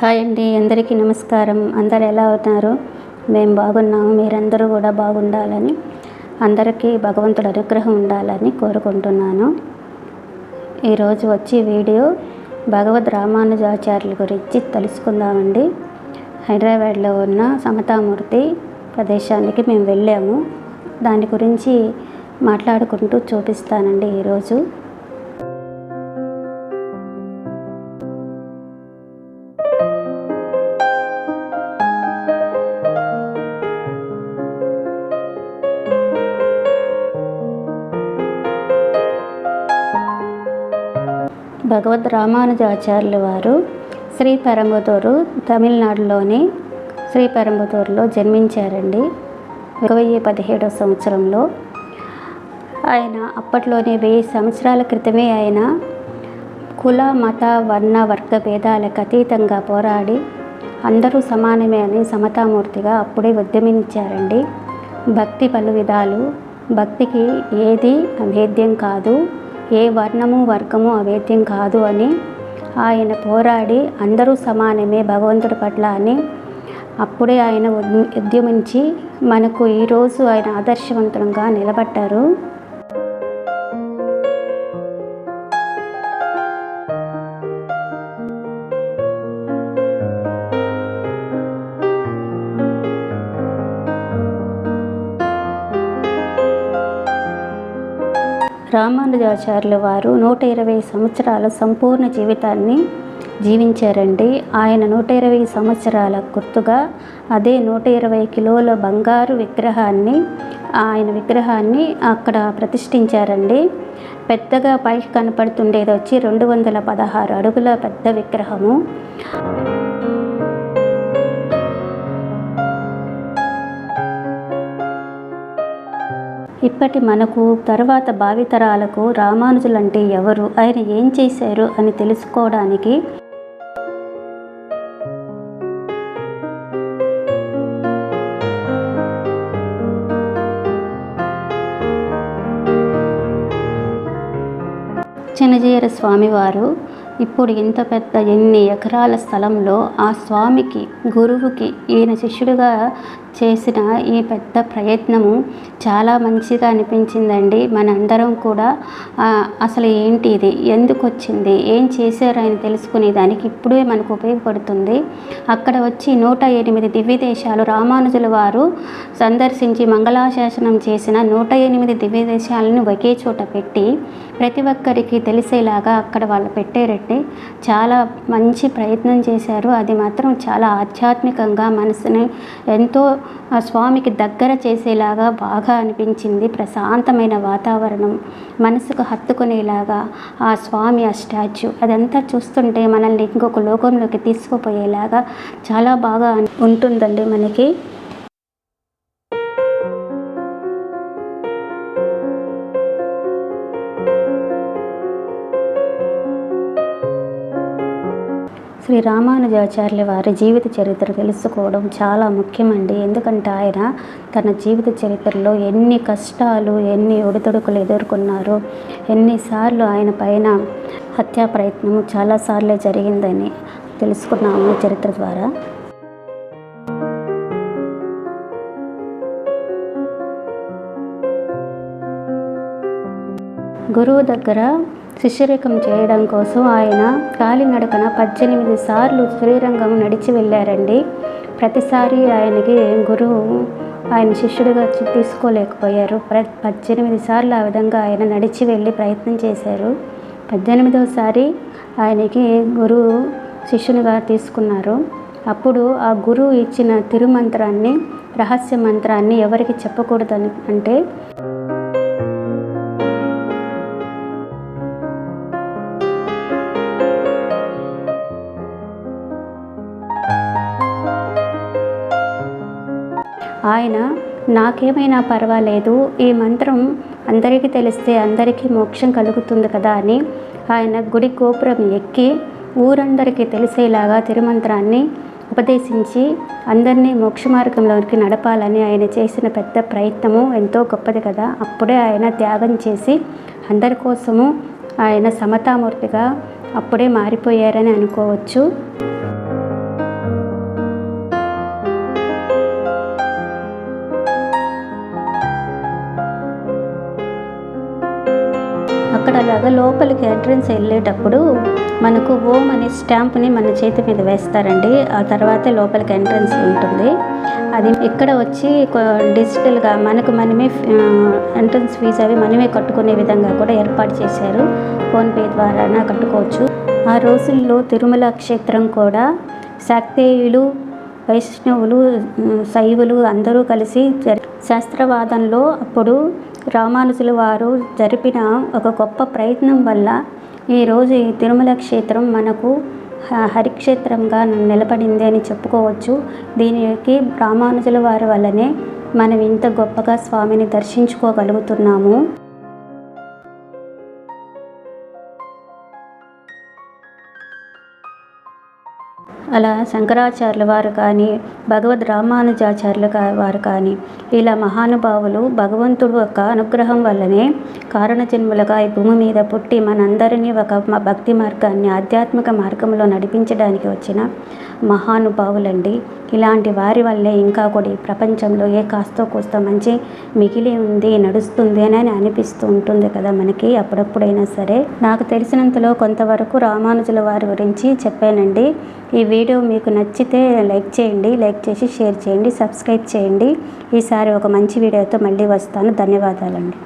Hi అండి అందరికీ నమస్కారం. అందరు ఎలా అవుతారు మేము బాగున్నాము మీరందరూ కూడా బాగుండాలని అందరికీ భగవంతుడి అనుగ్రహం ఉండాలని కోరుకుంటున్నాను. ఈరోజు వచ్చి వీడియో భగవద్ రామానుజాచార్యుల గురించి తెలుసుకుందామండి. హైదరాబాద్లో ఉన్న సమతామూర్తి ప్రదేశానికి మేము వెళ్ళాము. దాని గురించి మాట్లాడుకుంటూ చూపిస్తానండి ఈరోజు భగవద్ రామానుజాచార్యుల వారు శ్రీ పెరంబతూరు తమిళనాడులోని శ్రీ పెరంబతూరులో జన్మించారండి. ఒక వెయ్యి పదిహేడవ సంవత్సరంలో ఆయన అప్పట్లోనే వెయ్యి సంవత్సరాల క్రితమే ఆయన కుల మత వర్ణ వర్గ భేదాలకు అతీతంగా పోరాడి అందరూ సమానమే అని సమతామూర్తిగా అప్పుడే ఉద్యమించారండి. భక్తి పలు విధాలు భక్తికి ఏది అభేద్యం కాదు. ఏ వర్ణము వర్గము అవేద్యం కాదు అని ఆయన పోరాడి అందరూ సమానమే భగవంతుడి పట్ల అని అప్పుడే ఆయన ఉద్యమించి మనకు ఈరోజు ఆయన ఆదర్శవంతంగా నిలబడ్డారు. రామానుజాచార్యుల వారు నూట ఇరవై సంవత్సరాల సంపూర్ణ జీవితాన్ని జీవించారండి. ఆయన నూట ఇరవై సంవత్సరాల గుర్తుగా అదే నూట ఇరవై కిలోల బంగారు విగ్రహాన్ని ఆయన విగ్రహాన్ని అక్కడ ప్రతిష్ఠించారండి. పెద్దగా పైకి కనపడుతుండేది వచ్చి రెండు వందల పదహారు అడుగుల పెద్ద విగ్రహము. ఇప్పటి మనకు తర్వాత భావితరాలకు రామానుజులంటే ఎవరు? ఆయన ఏం చేశారు అని తెలుసుకోవడానికి చిన్నజీయర స్వామివారు ఇప్పుడు ఇంత పెద్ద ఎన్ని ఎకరాల స్థలంలో ఆ స్వామికి గురువుకి ఈయన శిష్యుడిగా చేసిన ఈ పెద్ద ప్రయత్నము చాలా మంచిగా అనిపించిందండి. మనందరం కూడా అసలు ఏంటి ఇది? ఎందుకు వచ్చింది? ఏం చేశారు ఆయన తెలుసుకునే దానికి ఇప్పుడే మనకు ఉపయోగపడుతుంది. అక్కడ వచ్చి నూట ఎనిమిది దివ్య దేశాలు రామానుజుల వారు సందర్శించి మంగళాశాసనం చేసిన నూట ఎనిమిది దివ్య దేశాలను ఒకే చోట పెట్టి ప్రతి ఒక్కరికి తెలిసేలాగా అక్కడ వాళ్ళు పెట్టారంటే చాలా మంచి ప్రయత్నం చేశారు. అది మాత్రం చాలా ఆధ్యాత్మికంగా మనసుని ఎంతో ఆ స్వామికి దగ్గర చేసేలాగా బాగా అనిపించింది ప్రశాంతమైన వాతావరణం మనసుకు హత్తుకునేలాగా ఆ స్వామి ఆ స్టాచ్యూ. అదంతా చూస్తుంటే మనల్ని ఇంకొక లోకంలోకి తీసుకుపోయేలాగా చాలా బాగా ఉంటుందండి మనకి. శ్రీ రామానుజాచార్యుల వారి జీవిత చరిత్ర తెలుసుకోవడం చాలా ముఖ్యమండి. ఎందుకంటే ఆయన తన జీవిత చరిత్రలో ఎన్ని కష్టాలు ఎన్ని ఒడిదొడుకులు ఎదుర్కొన్నారు ఎన్నిసార్లు ఆయన పైన హత్యా ప్రయత్నం చాలాసార్లే జరిగిందని తెలుసుకున్నాము చరిత్ర ద్వారా. గురువు దగ్గర శిష్యరేకం చేయడం కోసం ఆయన కాలినడకన పద్దెనిమిది సార్లు శ్రీరంగం నడిచి వెళ్ళారండి. ప్రతిసారి ఆయనకి గురువు ఆయన శిష్యుడిగా తీసుకోలేకపోయారు. ప్ర పద్దెనిమిది సార్లు ఆ విధంగా ఆయన నడిచి వెళ్ళి ప్రయత్నం చేశారు. పద్దెనిమిదవసారి ఆయనకి గురువు శిష్యునిగా తీసుకున్నారు. అప్పుడు ఆ గురువు ఇచ్చిన తిరుమంత్రాన్ని రహస్య మంత్రాన్ని ఎవరికి చెప్పకూడదని అంటే ఆయన నాకేమైనా పర్వాలేదు. ఈ మంత్రం అందరికీ తెలిస్తే అందరికీ మోక్షం కలుగుతుంది కదా అని ఆయన గుడి గోపురం ఎక్కి ఊరందరికీ తెలిసేలాగా తిరుమంత్రాన్ని ఉపదేశించి అందరినీ మోక్ష మార్గంలోకి నడపాలని ఆయన చేసిన పెద్ద ప్రయత్నము ఎంతో గొప్పది కదా. అప్పుడే ఆయన త్యాగం చేసి అందరి కోసము ఆయన సమతామూర్తిగా అప్పుడే మారిపోయారని అనుకోవచ్చు. అక్కడలాగా లోపలికి ఎంట్రన్స్ వెళ్ళేటప్పుడు మనకు ఓం అనే స్టాంప్ని మన చేతి మీద వేస్తారండి. ఆ తర్వాతే లోపలికి ఎంట్రన్స్ ఉంటుంది. అది ఇక్కడ వచ్చి డిజిటల్గా మనకు మనమే ఎంట్రన్స్ ఫీజు అవి మనమే కట్టుకునే విధంగా కూడా ఏర్పాటు చేశారు. ఫోన్పే ద్వారా కట్టుకోవచ్చు. ఆ రోజుల్లో తిరుమల క్షేత్రం కూడా శాక్తేయులు వైష్ణవులు శైవులు అందరూ కలిసి శాస్త్రవాదంలో అప్పుడు రామానుజుల వారు జరిపిన ఒక గొప్ప ప్రయత్నం వల్ల ఈరోజు ఈ తిరుమల క్షేత్రం మనకు హ- హరిక్షేత్రంగా నిలబడింది అని చెప్పుకోవచ్చు. దీనికి రామానుజుల వారి వల్లనే మనం ఇంత గొప్పగా స్వామిని దర్శించుకోగలుగుతున్నాము. అలా శంకరాచార్యుల వారు కానీ భగవద్ రామానుజాచార్యుల వారు కానీ ఇలా మహానుభావులు భగవంతుడు యొక్క అనుగ్రహం వల్లనే కారణ జన్ములుగా ఈ భూమి మీద పుట్టి మనందరినీ ఒక భక్తి మార్గాన్ని ఆధ్యాత్మిక మార్గంలో నడిపించడానికి వచ్చిన మహానుభావులండి. ఇలాంటి వారి వల్లే ఇంకా కూడా ఈ ప్రపంచంలో ఏ కాస్తో కూస్తో మంచి మిగిలి ఉంది నడుస్తుంది అని అనిపిస్తూ ఉంటుంది కదా మనకి అప్పుడప్పుడైనా సరే. నాకు తెలిసినంతలో కొంతవరకు రామానుజుల వారి గురించి చెప్పానండి. ఈ వీడియో మీకు నచ్చితే లైక్ చేయండి లైక్ చేసి షేర్ చేయండి సబ్స్క్రైబ్ చేయండి. ఈసారి ఒక మంచి వీడియోతో మళ్ళీ వస్తాను. ధన్యవాదాలండి.